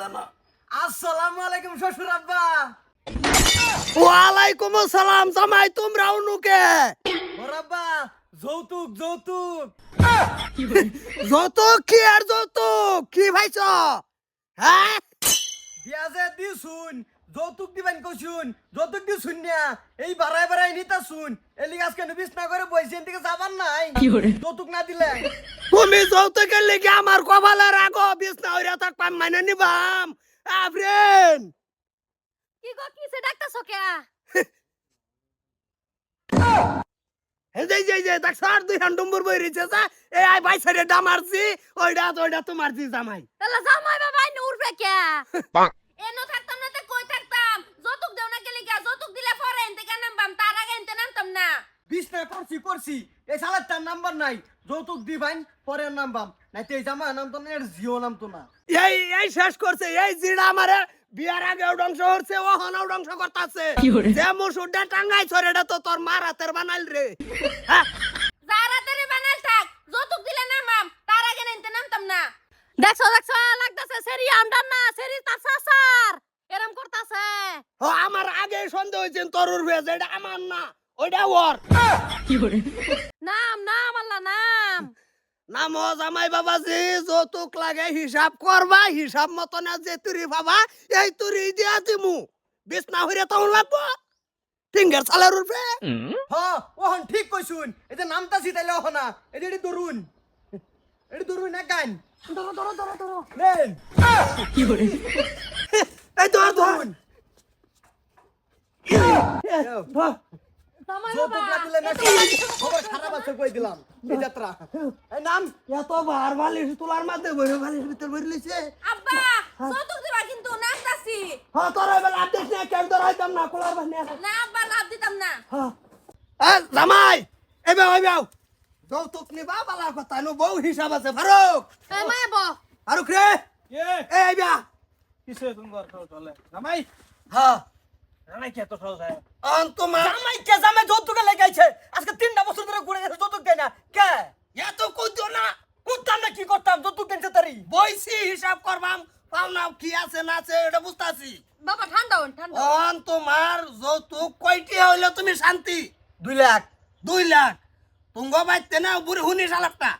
জানো আসসালামু আলাইকুম শ্বশুর আব্বা। ওয়ালাইকুম আসসালাম জামাই তোমরাও নুকে ওর যৌতুক যৌতুক। যৌতুক কি আর যৌতুক? কি ভাইছ? হ্যাঁ? বিয়া যে দি শুন যৌতুক দিবেন কইছুন যৌতুক দি শুন না এই বাড়াই বাড়াই নিতা শুন এলি আজকে নবিস না করে বইছে এদিকে যাবার নাই। যৌতুক না দিলে। তুমি যৌতুকের লেগে আমার কপালে রাখো পাম মানে নিবাম। আফরেন কি গো কিসে ডাকতাছ কে? এই যে এই যে দেখ স্যার দুই হান ডুম্বুর বই রইছে যা এই আই ভাই ছেড়ে ডামারছি ওইটা ওইটা তোমার জি জামাই। তাহলে জামাই বাবা আইনে উঠবে কে? এনো থাকতাম না তো কই থাকতাম? যৌতুক দেও না গেলি গা যৌতুক দিলে পরে এনতে কেন নামবাম? তার আগে এনতে নামতাম না। বিশ না করছি করছি এই সালাদটার নাম্বার নাই। যৌতুক দিবেন পরে নামবাম। নাই তো এই জামা নামতো না এর জিও নামতো না। এই এই শেষ করছে এই জিড়া আমারে বিয়ার আগে ও করতেছে। যে টাঙ্গাই তো তোর বানাইল রে। হ্যাঁ? যারা তেরে বানাল থাক যৌতুক দিলে নামাম তার আগে এনতে নামতাম না। দেখছ দেখছ লাগতাছে সেরি আমদার না সেরি তার সাসার এরম করতাছে। ও আমার আগে সন্দেহ হয়েছে তরুর হয়ে এটা আমার না ওইটা ওর। নাম নাম আল্লাহ নাম। নাম ও জামাই বাবাজি যৌতুক লাগে হিসাব করবা হিসাব মতো না যে তুরি বাবা এই তুরি দিয়া দিমু। বিছনা হইরে তখন লাগবো। ফিঙ্গার চালার উঠবে হ ওহন ঠিক কইছুন। এই যে নামতাছি তাইলে ওহ না এই যে এটি দরুন। এটি দরুন এক গান। ধরো ধরো ধরো ধরো। নেন। এই ধর ধর। দরুন। ধর। জামাই না বাবা আছে কই দিলাম? এই যাত্রা। এই নাম? এত বার বালিশ তোলার মাঝে বইরে বালিশ ভিতর বইরে লিছে আব্বা যৌতুক দিবা কিন্তু নামতাছি হ্যাঁ তোর এবার আদেশ নিয়ে কেউ ধর হইতাম না কোলার বানিয়ে না আব্বা লাভ দিতাম না। হ্যাঁ। জামাই এবে হইবাও যৌতুক নিবা বালা কথা নো বউ হিসাব আছে ফারুক। এই মায়া বো ফারুক রে। এ এই বিয়া কিসে তোমার খাও চলে জামাই? হ্যাঁ। আজকে তিনটা বছর ধরে ঘুরে গেছে যৌতুক দেয় না। কে? এত কইতো না। করতাম না কি করতাম? যৌতুক দেনছে তারি বইছি হিসাব করবাম। পাওনা কি আছে না আছে এটা বুঝতাছি। বাবা ঠান্ডা হন ঠান্ডা অন তোমার যৌতুক কয়টি হইলে তুমি শান্তি? দুই লাখ। দুই লাখ। তুঙ্গ বাইতে না বুড়ি শুনি সালাপটা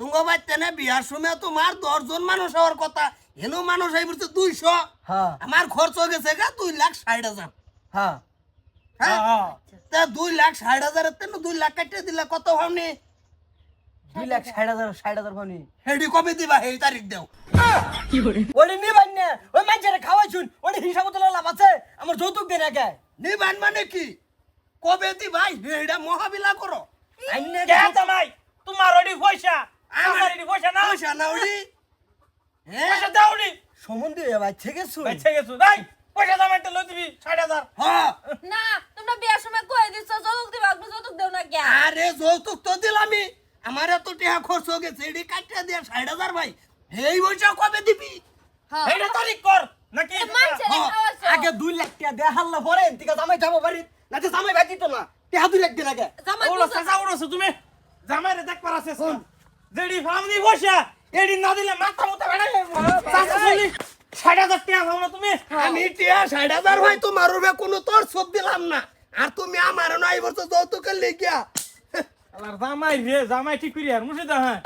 তুঙ্গ বাইতে না বিয়ার সময় তোমার দশজন মানুষ হওয়ার কথা। হেনো মানুষ এই বলছে দুইশো। হ্যাঁ। আমার খরচ হয়ে গেছে গা দুই লাখ ষাট হাজার। হ্যাঁ। হ্যাঁ। তা দুই লাখ ষাট হাজারের তেন দুই লাখ কাটিয়ে দিলে কত ভাবনি? দুই লাখ ষাট হাজার ষাট হাজার ভানি হেডি কবে দিবা এই তারিখ দেও। ওরে নিবান না ওই মানুষের খাওয়াইছুন ওরে হিসাব তো লাভ আছে আমার যৌতুক দেয় না কে নিবান মানে কি? কবে দিবা? এইটা মহাবিলা করো। কে জামাই? তোমার ওডি পয়সা। আমার এডি পয়সা না? পয়সা না হ্যাঁ পয়সা দাওনি সম্বন্ধে হয়ে ভাই থেকে শুন গেছো তাই পয়সা জামাইটা লই দিবি ষাট হাজার। হ্যাঁ। না তোমরা বিয়ার সময় কই দিছ যৌতুক দিবা আপনি যৌতুক দেও না কে? আরে যৌতুক তো দিলামই আমার এত টাকা খরচ হয়ে গেছে এটি কাটিয়ে দিয়ে ষাট হাজার ভাই। এই পয়সা কবে দিবি? হ্যাঁ। এইটা তারিখ কর নাকি? হ্যাঁ, আগে দুই লাখ টাকা দেয়া হাল্লা পরে এদিকে জামাই যাব বাড়ি না তো জামাই ভাই দিত না। টাকা দুই লাখ দিন আগে। জামাই তুমি? জামাইরে দেখ পারাছে শুন যেডি ফামনি পয়সা এডি না দিলে মাথা মতো বেড়া চাচা চলি ষাট হাজার টাকা খাও না তুমি। আমি টিয়া ষাট হাজার ভাই তোমার উপরে কোনো তোর সব দিলাম না। আর তুমি আমার নয় বছর যৌতুকের লেগিয়া। জামাই রে জামাই ঠিক করি আর মুছে কি হ্যাঁ